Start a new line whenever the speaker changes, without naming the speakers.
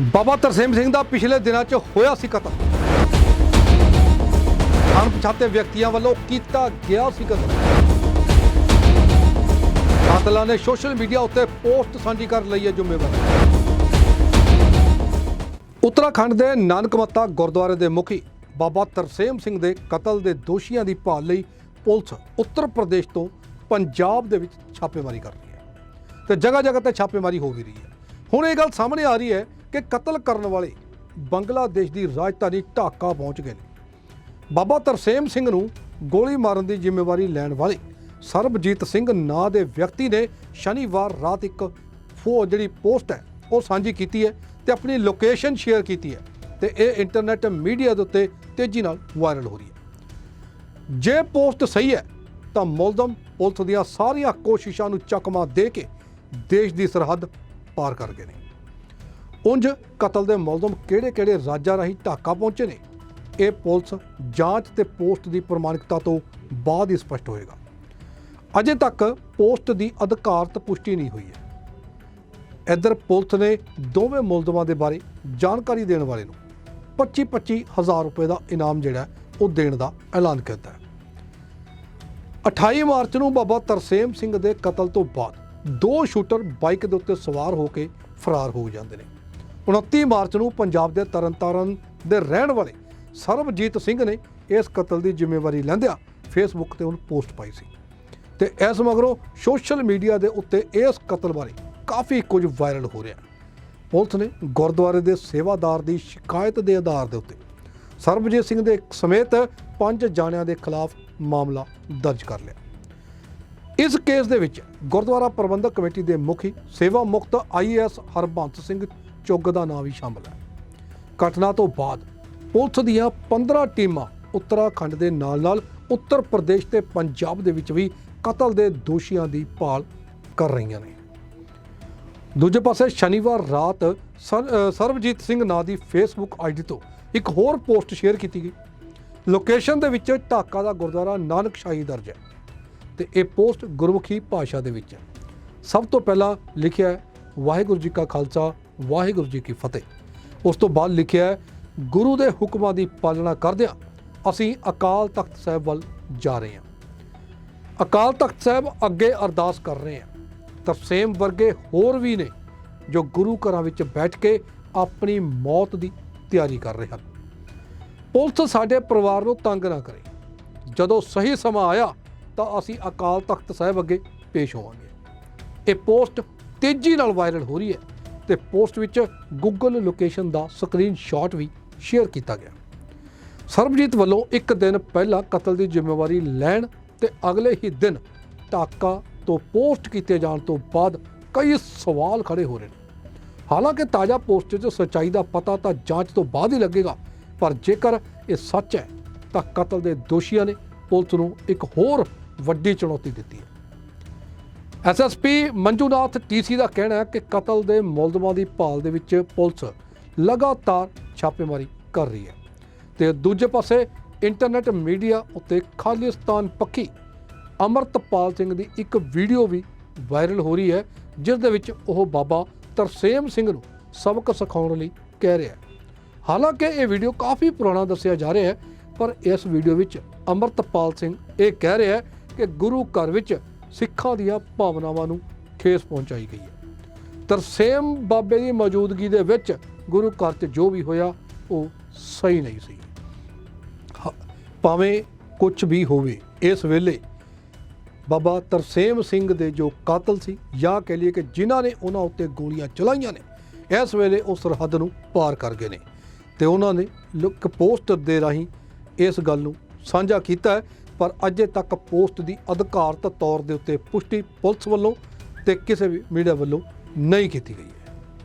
ਬਾਬਾ ਤਰਸੇਮ ਸਿੰਘ ਦਾ ਪਿਛਲੇ ਦਿਨਾਂ 'ਚ ਹੋਇਆ ਸੀ ਕਤਲ। ਅਣਪਛਾਤੇ ਵਿਅਕਤੀਆਂ ਵੱਲੋਂ ਕੀਤਾ ਗਿਆ ਸੀ ਕਤਲ। ਕਾਤਲਾਂ ਨੇ ਸੋਸ਼ਲ ਮੀਡੀਆ ਉੱਤੇ ਪੋਸਟ ਸਾਂਝੀ ਕਰ ਲਈ ਹੈ ਜ਼ਿੰਮੇਵਾਰੀ। ਉੱਤਰਾਖੰਡ ਦੇ ਨਾਨਕਮੱਤਾ ਗੁਰਦੁਆਰੇ ਦੇ ਮੁਖੀ ਬਾਬਾ ਤਰਸੇਮ ਸਿੰਘ ਦੇ ਕਤਲ ਦੇ ਦੋਸ਼ੀਆਂ ਦੀ ਭਾਲ ਲਈ ਪੁਲਿਸ ਉੱਤਰ ਪ੍ਰਦੇਸ਼ ਤੋਂ ਪੰਜਾਬ ਦੇ ਵਿੱਚ ਛਾਪੇਮਾਰੀ ਕਰ ਰਹੀ ਹੈ। ਤੇ ਜਗ੍ਹਾ ਜਗ੍ਹਾ ਤੇ ਛਾਪੇਮਾਰੀ ਹੋ ਵੀ ਰਹੀ ਹੈ। ਹੁਣ ਇਹ ਗੱਲ ਸਾਹਮਣੇ ਆ ਰਹੀ ਹੈ ਕਿ ਕਤਲ ਕਰਨ ਵਾਲੇ ਬੰਗਲਾਦੇਸ਼ ਦੀ ਰਾਜਧਾਨੀ ਢਾਕਾ ਪਹੁੰਚ ਗਏ ਨੇ। ਬਾਬਾ ਤਰਸੇਮ ਸਿੰਘ ਨੂੰ ਗੋਲੀ ਮਾਰਨ ਦੀ ਜ਼ਿੰਮੇਵਾਰੀ ਲੈਣ ਵਾਲੇ ਸਰਬਜੀਤ ਸਿੰਘ ਨਾਂ ਦੇ ਵਿਅਕਤੀ ਨੇ ਸ਼ਨੀਵਾਰ ਰਾਤ ਇੱਕ ਫੋ ਜਿਹੜੀ ਪੋਸਟ ਹੈ, ਉਹ ਸਾਂਝੀ ਕੀਤੀ ਹੈ ਤੇ ਆਪਣੀ ਲੋਕੇਸ਼ਨ ਸ਼ੇਅਰ ਕੀਤੀ ਹੈ ਤੇ ਇਹ ਇੰਟਰਨੈਟ ਮੀਡੀਆ ਦੇ ਉੱਤੇ ਤੇਜ਼ੀ ਨਾਲ ਵਾਇਰਲ ਹੋ ਰਹੀ ਹੈ। ਜੇ ਪੋਸਟ ਸਹੀ ਹੈ, ਤਾਂ ਮੁਲਜ਼ਮ ਪੁਲਿਸ ਦੀਆਂ ਸਾਰੀਆਂ ਕੋਸ਼ਿਸ਼ਾਂ ਨੂੰ ਚਕਮਾ ਦੇ ਕੇ ਦੇਸ਼ ਦੀ ਸਰਹੱਦ ਪਾਰ ਕਰ ਗਏ ਨੇ। ਉਂਝ ਕਤਲ ਦੇ ਮੁਲਜ਼ਮ ਕਿਹੜੇ-ਕਿਹੜੇ ਰਾਜਾਂ ਰਾਹੀਂ ਢਾਕਾ ਪਹੁੰਚੇ ਨੇ? ਇਹ ਪੁਲਿਸ ਜਾਂਚ ਤੇ ਪੋਸਟ ਦੀ ਪ੍ਰਮਾਣਿਕਤਾ ਤੋਂ ਬਾਅਦ ਹੀ ਸਪਸ਼ਟ ਹੋਏਗਾ। ਅਜੇ ਤੱਕ ਪੋਸਟ ਦੀ ਅਧਿਕਾਰਤ ਪੁਸ਼ਟੀ ਨਹੀਂ ਹੋਈ ਹੈ। ਇੱਧਰ ਪੁਲਿਸ ਨੇ ਦੋਵੇਂ ਮੁਲਜ਼ਮਾਂ ਦੇ ਬਾਰੇ ਜਾਣਕਾਰੀ ਦੇਣ ਵਾਲੇ ਨੂੰ 25-25 ਹਜ਼ਾਰ ਰੁਪਏ ਦਾ ਇਨਾਮ ਜਿਹੜਾ ਉਹ ਦੇਣ ਦਾ ਐਲਾਨ ਕੀਤਾ ਹੈ। 28 ਮਾਰਚ ਨੂੰ ਬਾਬਾ ਤਰਸੇਮ ਸਿੰਘ ਦੇ ਕਤਲ ਤੋਂ ਬਾਅਦ ਦੋ ਸ਼ੂਟਰ ਬਾਈਕ ਦੇ ਉੱਤੇ ਸਵਾਰ ਹੋ ਕੇ ਫਰਾਰ ਹੋ ਜਾਂਦੇ ਨੇ। 29 ਮਾਰਚ ਨੂੰ ਪੰਜਾਬ ਦੇ ਤਰਨਤਾਰਨ ਦੇ ਰਹਿਣ ਵਾਲੇ ਸਰਬਜੀਤ ਸਿੰਘ ਨੇ ਇਸ ਕਤਲ ਦੀ ਜ਼ਿੰਮੇਵਾਰੀ ਲੈਂਦਿਆਂ ਫੇਸਬੁੱਕ ਤੇ ਉਹਨੂੰ ਪੋਸਟ ਪਾਈ ਸੀ। ਤੇ ਇਸ ਮਗਰੋਂ ਸੋਸ਼ਲ ਮੀਡੀਆ ਦੇ ਉੱਤੇ ਇਸ ਕਤਲ ਬਾਰੇ ਕਾਫੀ ਕੁਝ ਵਾਇਰਲ ਹੋ ਰਿਹਾ। ਪੁਲਿਸ ਨੇ ਗੁਰਦੁਆਰੇ ਦੇ ਸੇਵਾਦਾਰ ਦੀ ਸ਼ਿਕਾਇਤ ਦੇ ਆਧਾਰ ਦੇ ਉੱਤੇ ਸਰਬਜੀਤ ਸਿੰਘ ਦੇ ਸਮੇਤ ਪੰਜ ਜਾਣਿਆਂ ਦੇ ਖਿਲਾਫ ਮਾਮਲਾ ਦਰਜ ਕਰ ਲਿਆ। ਇਸ ਕੇਸ ਦੇ ਵਿੱਚ ਗੁਰਦੁਆਰਾ ਪ੍ਰਬੰਧਕ ਕਮੇਟੀ ਦੇ ਮੁਖੀ ਸੇਵਾ ਮੁਕਤ ਆਈਐਸ ਹਰਬੰਸ ਸਿੰਘ ਚੁੱਗ ਦਾ ਨਾਮ ਵੀ ਸ਼ਾਮਲ ਹੈ। ਘਟਨਾ ਤੋਂ ਬਾਅਦ ਪੁਲਿਸ ਦੀਆਂ 15 ਟੀਮਾਂ ਉੱਤਰਾਖੰਡ ਦੇ ਨਾਲ-ਨਾਲ ਉੱਤਰ ਪ੍ਰਦੇਸ਼ ਤੇ ਪੰਜਾਬ ਦੇ ਵਿੱਚ ਵੀ ਕਤਲ ਦੇ ਦੋਸ਼ੀਆਂ ਦੀ ਭਾਲ ਕਰ ਰਹੀਆਂ ਨੇ। ਦੂਜੇ ਪਾਸੇ ਸ਼ਨੀਵਾਰ ਰਾਤ ਸਰ- ਸਰਬਜੀਤ ਸਿੰਘ ਨਾਂ ਦੀ ਫੇਸਬੁੱਕ ਆਈਡੀ ਤੋਂ ਇੱਕ ਹੋਰ ਪੋਸਟ ਸ਼ੇਅਰ ਕੀਤੀ ਗਈ। ਲੋਕੇਸ਼ਨ ਦੇ ਵਿੱਚ ਢਾਕਾ ਦਾ ਗੁਰਦੁਆਰਾ ਨਾਨਕ ਸ਼ਾਹੀ ਦਰਜ ਹੈ। ਤੇ ਇਹ ਪੋਸਟ ਗੁਰਮੁਖੀ ਭਾਸ਼ਾ ਦੇ ਵਿੱਚ ਹੈ। ਸਭ ਤੋਂ ਪਹਿਲਾਂ ਲਿਖਿਆ ਵਾਹਿਗੁਰੂ ਜੀ ਕਾ ਖਾਲਸਾ, ਵਾਹਿਗੁਰੂ ਜੀ ਕੀ ਫਤਿਹ। ਉਸ ਤੋਂ ਬਾਅਦ ਲਿਖਿਆ ਗੁਰੂ ਦੇ ਹੁਕਮਾਂ ਦੀ ਪਾਲਣਾ ਕਰਦਿਆਂ ਅਸੀਂ ਅਕਾਲ ਤਖਤ ਸਾਹਿਬ ਵੱਲ ਜਾ ਰਹੇ ਹਾਂ। ਅਕਾਲ ਤਖਤ ਸਾਹਿਬ ਅੱਗੇ ਅਰਦਾਸ ਕਰ ਰਹੇ ਹਾਂ। ਤਰਸੇਮ ਵਰਗੇ ਹੋਰ ਵੀ ਨੇ ਜੋ ਗੁਰੂ ਘਰਾਂ ਵਿੱਚ ਬੈਠ ਕੇ ਆਪਣੀ ਮੌਤ ਦੀ ਤਿਆਰੀ ਕਰ ਰਹੇ ਹਨ। ਪੁਲਿਸ ਸਾਡੇ ਪਰਿਵਾਰ ਨੂੰ ਤੰਗ ਨਾ ਕਰੇ। ਜਦੋਂ ਸਹੀ ਸਮਾਂ ਆਇਆ ਤਾਂ ਅਸੀਂ ਅਕਾਲ ਤਖਤ ਸਾਹਿਬ ਅੱਗੇ ਪੇਸ਼ ਹੋਵਾਂਗੇ। ਇਹ ਪੋਸਟ ਤੇਜ਼ੀ ਨਾਲ ਵਾਇਰਲ ਹੋ ਰਹੀ ਹੈ ਤੇ ਪੋਸਟ ਵਿੱਚ ਗੂਗਲ ਲੋਕੇਸ਼ਨ ਦਾ ਸਕਰੀਨਸ਼ਾਟ ਵੀ ਸ਼ੇਅਰ ਕੀਤਾ ਗਿਆ। ਸਰਬਜੀਤ ਵੱਲੋਂ ਇੱਕ ਦਿਨ ਪਹਿਲਾਂ ਕਤਲ ਦੀ ਜ਼ਿੰਮੇਵਾਰੀ ਲੈਣ ਤੇ ਅਗਲੇ ਹੀ ਦਿਨ ਟਾਕਾ ਤੋਂ ਪੋਸਟ ਕੀਤੇ ਜਾਣ ਤੋਂ ਬਾਅਦ ਕਈ ਸਵਾਲ ਖੜੇ ਹੋ ਰਹੇ ਨੇ। ਹਾਲਾਂਕਿ ਤਾਜ਼ਾ ਪੋਸਟ 'ਚ ਸੱਚਾਈ ਦਾ ਪਤਾ ਤਾਂ ਜਾਂਚ ਤੋਂ ਬਾਅਦ ਹੀ ਲੱਗੇਗਾ, ਪਰ ਜੇਕਰ ਇਹ ਸੱਚ ਹੈ, ਤਾਂ ਕਤਲ ਦੇ ਦੋਸ਼ੀਆਂ ਨੇ ਪੁਲਿਸ ਨੂੰ ਇੱਕ ਹੋਰ ਵੱਡੀ ਚੁਣੌਤੀ ਦਿੱਤੀ ਹੈ। ਐਸਐਸਪੀ ਮੰਜੂਨਾਥ ਟੀਸੀ ਦਾ ਕਹਿਣਾ ਹੈ ਕਿ ਕਤਲ ਦੇ ਮੁਲਜ਼ਮਾਂ ਦੀ ਭਾਲ ਦੇ ਵਿੱਚ ਪੁਲਿਸ ਲਗਾਤਾਰ ਛਾਪੇਮਾਰੀ ਕਰ ਰਹੀ ਹੈ ਤੇ ਦੂਜੇ ਪਾਸੇ ਇੰਟਰਨੈਟ ਮੀਡੀਆ ਉੱਤੇ ਖਾਲਿਸਤਾਨ ਪੱਖੀ ਅਮਰਤਪਾਲ ਸਿੰਘ ਦੀ ਇੱਕ ਵੀਡੀਓ ਵੀ ਵਾਇਰਲ ਹੋ ਰਹੀ ਹੈ ਜਿਸ ਦੇ ਵਿੱਚ ਉਹ ਬਾਬਾ ਤਰਸੇਮ ਸਿੰਘ ਨੂੰ ਸਬਕ ਸਿਖਾਉਣ ਲਈ ਕਹਿ ਰਿਹਾ ਹੈ। ਹਾਲਾਂਕਿ ਇਹ ਵੀਡੀਓ ਕਾਫੀ ਪੁਰਾਣਾ ਦੱਸਿਆ ਜਾ ਰਿਹਾ ਹੈ ਪਰ ਇਸ ਵੀਡੀਓ ਵਿੱਚ ਅਮਰਤਪਾਲ ਸਿੰਘ ਇਹ ਕਹਿ ਰਿਹਾ ਹੈ ਕਿ ਗੁਰੂ ਘਰ ਵਿੱਚ ਸਿੱਖਾਂ ਦੀਆਂ ਭਾਵਨਾਵਾਂ ਨੂੰ ਠੇਸ ਪਹੁੰਚਾਈ ਗਈ ਹੈ। ਤਰਸੇਮ ਬਾਬੇ ਦੀ ਮੌਜੂਦਗੀ ਦੇ ਵਿੱਚ ਗੁਰੂ ਘਰ 'ਚ ਜੋ ਵੀ ਹੋਇਆ, ਉਹ ਸਹੀ ਨਹੀਂ ਸੀ। ਹ- ਭਾਵੇਂ ਕੁਝ ਵੀ ਹੋਵੇ, ਇਸ ਵੇਲੇ ਬਾਬਾ ਤਰਸੇਮ ਸਿੰਘ ਦੇ ਜੋ ਕਾਤਲ ਸੀ, ਜਾਂ ਕਹਿ ਲਈਏ ਕਿ ਜਿਨ੍ਹਾਂ ਨੇ ਉਹਨਾਂ ਉੱਤੇ ਗੋਲੀਆਂ ਚਲਾਈਆਂ ਨੇ, ਇਸ ਵੇਲੇ ਉਹ ਸਰਹੱਦ ਨੂੰ ਪਾਰ ਕਰ ਗਏ ਨੇ। ਤੇ ਉਹਨਾਂ ਨੇ ਲੁੱਕ ਪੋਸਟਰ ਦੇ ਰਾਹੀਂ ਇਸ ਗੱਲ ਨੂੰ ਸਾਂਝਾ ਕੀਤਾ ਹੈ, ਪਰ ਅਜੇ ਤੱਕ ਪੋਸਟ ਦੀ ਅਧਿਕਾਰਤ ਤੌਰ ਦੇ ਉੱਤੇ ਪੁਸ਼ਟੀ ਪੁਲਿਸ ਵੱਲੋਂ ਤੇ ਕਿਸੇ ਵੀ ਮੀਡੀਆ ਵੱਲੋਂ ਨਹੀਂ ਕੀਤੀ ਗਈ ਹੈ।